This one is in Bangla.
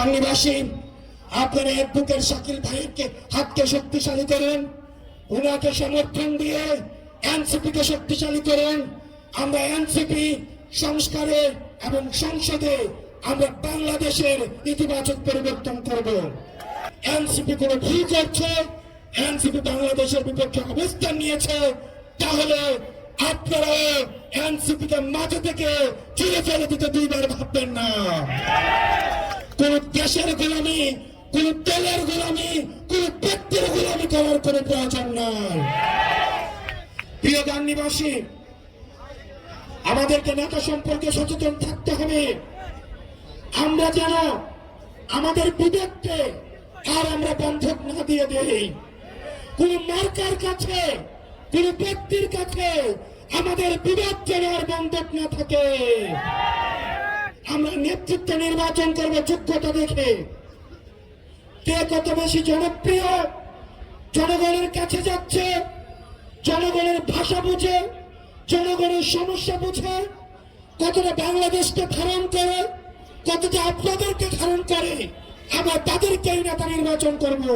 গাঙ্গিবাসী আপনারা অ্যাডভোকেট শাকিল ভাইকে হাতকে শক্তিশালী করেন ওনাকে সমর্থন দিয়ে এনসিপি কে শক্তিশালী করেন। আমরা এনসিপি সংস্কারে এবং সংসদে আমরা বাংলাদেশের ইতিবাচক পরিবর্তন করব। এনসিপি কোনো ভুল করছে, এনসিপি বাংলাদেশের বিপক্ষে অবস্থান নিয়েছে, তাহলে আপনারা এনসিপি কে মাঝে থেকে চিরে ফেলে দিতে দুইবার ভাববেন না। দেশের গোলামি, কোন দলের গোলামি, কোন ব্যক্তির গোলামি করার কোন প্রয়োজন নাই। প্রিয় গান্নিবাসী আমাদেরকে নেতা সম্পর্কে সচেতন থাকতে হবে। আমরা যেন আমাদের বিবেককে আর আমরা বন্ধক না দিয়ে দেই। কোন মার্কার কাছে, কোন ব্যক্তির কাছে আমাদের বিবেক যেন আর বন্ধক না থাকে। নেতৃত্ব নির্বাচন করব যোগ্যতা দেখে কে কত বেশি জনপ্রিয়, জনগণের কাছে যাচ্ছে, জনগণের ভাষা বুঝে, জনগণের সমস্যা বুঝে, কতটা বাংলাদেশকে ধারণ করে, কতটা আপনাদেরকে ধারণ করে, আমরা তাদেরকেই নেতা নির্বাচন করব।